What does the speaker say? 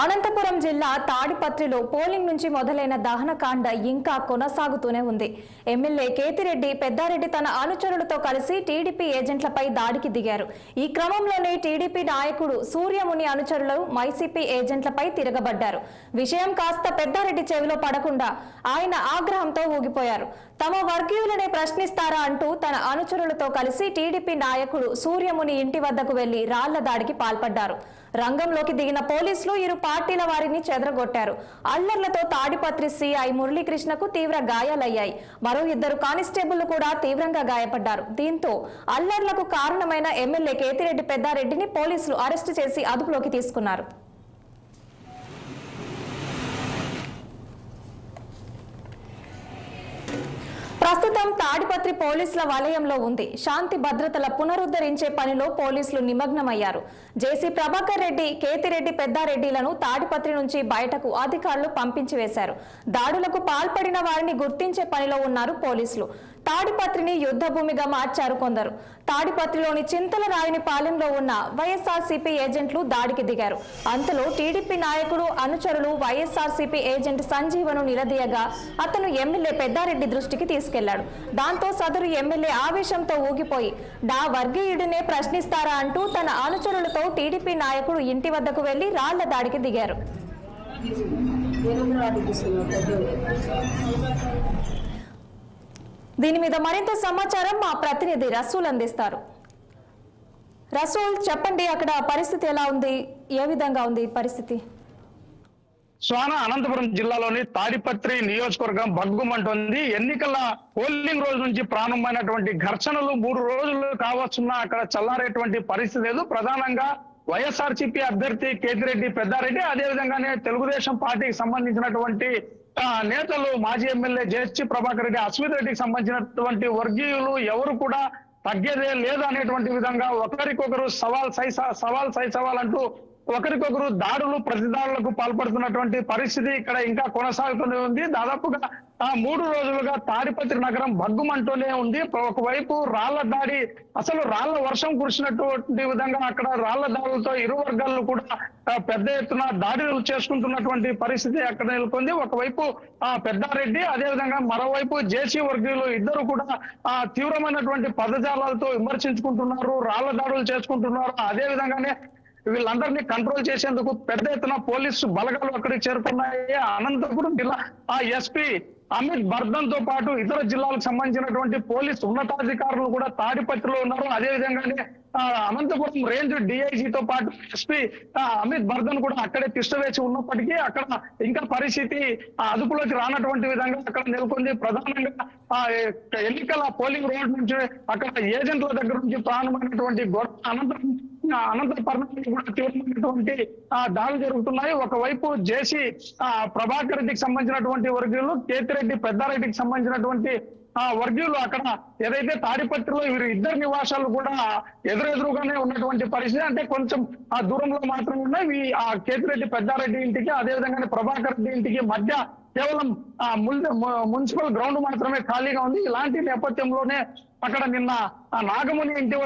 అనంతపురం జిల్లా తాడిపత్రిలో పోలింగ్ నుంచి మొదలైన దహనకాండ ఇంకా కొనసాగుతూనే ఉంది. ఎమ్మెల్యే కేతిరెడ్డి పెద్దారెడ్డి తన అనుచరులతో కలిసి టీడీపీ ఏజెంట్లపై దాడికి దిగారు. ఈ క్రమంలోనే టీడీపీ నాయకుడు సూర్యముని అనుచరులు వైసీపీ ఏజెంట్లపై తిరగబడ్డారు. విషయం కాస్త పెద్దారెడ్డి చెవిలో పడకుండా ఆయన ఆగ్రహంతో ఊగిపోయారు. తమ వర్గీయులనే ప్రశ్నిస్తారా అంటూ తన అనుచరులతో కలిసి టీడీపీ నాయకుడు సూర్యముని ఇంటి వద్దకు వెళ్ళి రాళ్ళ దాడికి పాల్పడ్డారు. రంగంలోకి దిగిన పోలీసులు ఇరు పార్టీల వారిని చెదరగొట్టారు. అల్లర్లతో తాడిపత్రి సిఐ మురళీకృష్ణకు తీవ్ర గాయాలయ్యాయి. మరో ఇద్దరు కానిస్టేబుల్ కూడా తీవ్రంగా గాయపడ్డారు. దీంతో అల్లర్లకు కారణమైన ఎమ్మెల్యే కేతిరెడ్డి పెద్దారెడ్డిని పోలీసులు అరెస్టు చేసి అదుపులోకి తీసుకున్నారు. ప్రస్తుతం తాడిపత్రి పోలీసుల వలయంలో ఉంది. శాంతి భద్రతల పునరుద్ధరించే పనిలో పోలీసులు నిమగ్నమయ్యారు. జేసీ ప్రభాకర్ రెడ్డి కేతిరెడ్డి పెద్దారెడ్డిలను తాడిపత్రి నుంచి బయటకు అధికారులు పంపించి వేశారు దాడులకు పాల్పడిన వారిని గుర్తించే పనిలో ఉన్నారు పోలీసులు. తాడిపత్రిని యుద్ధ భూమిగా మార్చారు కొందరు. తాడిపత్రిలోని చింతల రాయిని పాలెంలో ఉన్న వైఎస్ఆర్సీపీ ఏజెంట్లు దాడికి దిగారు. అంతలో టీడీపీ నాయకుడు అనుచరులు వైఎస్ఆర్సీపీ ఏజెంట్ సంజీవను నిలదీయగా అతను ఎమ్మెల్యే పెద్దారెడ్డి దృష్టికి తీసుకెళ్ళాడు. దాంతో సదరు ఎమ్మెల్యే ఆవేశంతో ఊగిపోయి డా వర్గీయుడినే ప్రశ్నిస్తారా అంటూ తన అనుచరులతో టీడీపీ నాయకుడు ఇంటి వద్దకు వెళ్ళి రాళ్ళ దాడికి దిగారు. దీని మీద మరింత సమాచారం మా ప్రతినిధి రసూల్ అందిస్తారు. రసూల్ చెప్పండి అక్కడ పరిస్థితి ఎలా ఉంది? ఏ విధంగా ఉంది పరిస్థితి? స్వాన అనంతపురం జిల్లాలోని తాడిపత్రి నియోజకవర్గం బగ్గుమంటుంది ఎన్నికల పోలింగ్ రోజు నుంచి ప్రారంభమైనటువంటి ఘర్షణలు మూడు రోజులు కావచ్చున్నా అక్కడ చల్లారేటువంటి పరిస్థితి లేదు. ప్రధానంగా వైఎస్ఆర్సీపీ అభ్యర్థి కేతిరెడ్డి పెద్దారెడ్డి అదే విధంగానే తెలుగుదేశం పార్టీకి సంబంధించినటువంటి నేతలు మాజీ ఎమ్మెల్యే జేఎస్టీ ప్రభాకర్ రెడ్డి అశ్విత్ రెడ్డికి సంబంధించినటువంటి వర్గీయులు ఎవరు కూడా తగ్గేదే లేదనేటువంటి విధంగా ఒకరికొకరు సవాల్ సై సవాల్ సై సవాల్ అంటూ ఒకరికొకరు దాడులు ప్రతిదాడులకు పాల్పడుతున్నటువంటి పరిస్థితి ఇక్కడ ఇంకా కొనసాగుతూనే ఉంది. దాదాపుగా ఆ మూడు రోజులుగా తాడిపత్రి నగరం భగ్గుమంటూనే ఉంది. ఒకవైపు రాళ్ళ దాడి అసలు రాళ్ళ వర్షం కురిసినటువంటి విధంగా అక్కడ రాళ్ళ దాడులతో ఇరు వర్గాలు కూడా పెద్ద ఎత్తున దాడులు చేసుకుంటున్నటువంటి పరిస్థితి అక్కడ నెలకొంది. ఒకవైపు ఆ పెద్దారెడ్డి అదే విధంగా మరోవైపు జేసీ వర్గీయులు ఇద్దరు కూడా ఆ తీవ్రమైనటువంటి పదజాలాలతో విమర్శించుకుంటున్నారు రాళ్ళ దాడులు చేసుకుంటున్నారు. అదే విధంగానే వీళ్ళందరినీ కంట్రోల్ చేసేందుకు పెద్ద ఎత్తున పోలీసు బలగాలు అక్కడికి చేరుకున్నాయి. అనంతపురం జిల్లా ఆ ఎస్పీ అమిత్ బర్ధన్తో పాటు ఇతర జిల్లాలకు సంబంధించినటువంటి పోలీస్ ఉన్నతాధికారులు కూడా తాడిపత్రిలో ఉన్నారు. అదే విధంగానే అనంతపురం రేంజ్ డిఐజీ తో పాటు ఎస్పీ అమిత్ బర్ధన్ కూడా అక్కడే తిష్టవేసి ఉన్నప్పటికీ అక్కడ ఇంకా పరిస్థితి అదుపులోకి రానటువంటి విధంగా అక్కడ నెలకొంది. ప్రధానంగా ఆ, ఎన్నికల పోలింగ్ రోడ్ నుంచి అక్కడ ఏజెంట్ల దగ్గర నుంచి ప్రారంభమైనటువంటి గొడవ అనంతరం అనంత అనంతపురం కూడా తీవ్రమైనటువంటి దాడులు జరుగుతున్నాయి. ఒకవైపు జేసీ ఆ, ప్రభాకర్ రెడ్డికి సంబంధించినటువంటి వర్గీయులు కేతిరెడ్డి పెద్దారెడ్డికి సంబంధించినటువంటి ఆ వర్గీయులు అక్కడ ఏదైతే తాడిపత్రిలో వీరి ఇద్దరు నివాసాలు కూడా ఎదురెదురుగానే ఉన్నటువంటి పరిస్థితి అంటే కొంచెం ఆ దూరంలో మాత్రం ఉన్నాయి. ఆ కేతిరెడ్డి పెద్దారెడ్డి ఇంటికి అదే విధంగానే ప్రభాకర్ రెడ్డి ఇంటికి మధ్య కేవలం ఆ మున్సిపల్ గ్రౌండ్ మాత్రమే ఖాళీగా ఉంది. ఇలాంటి నేపథ్యంలోనే అక్కడ నిన్న ఆ నాగముని ఇంటి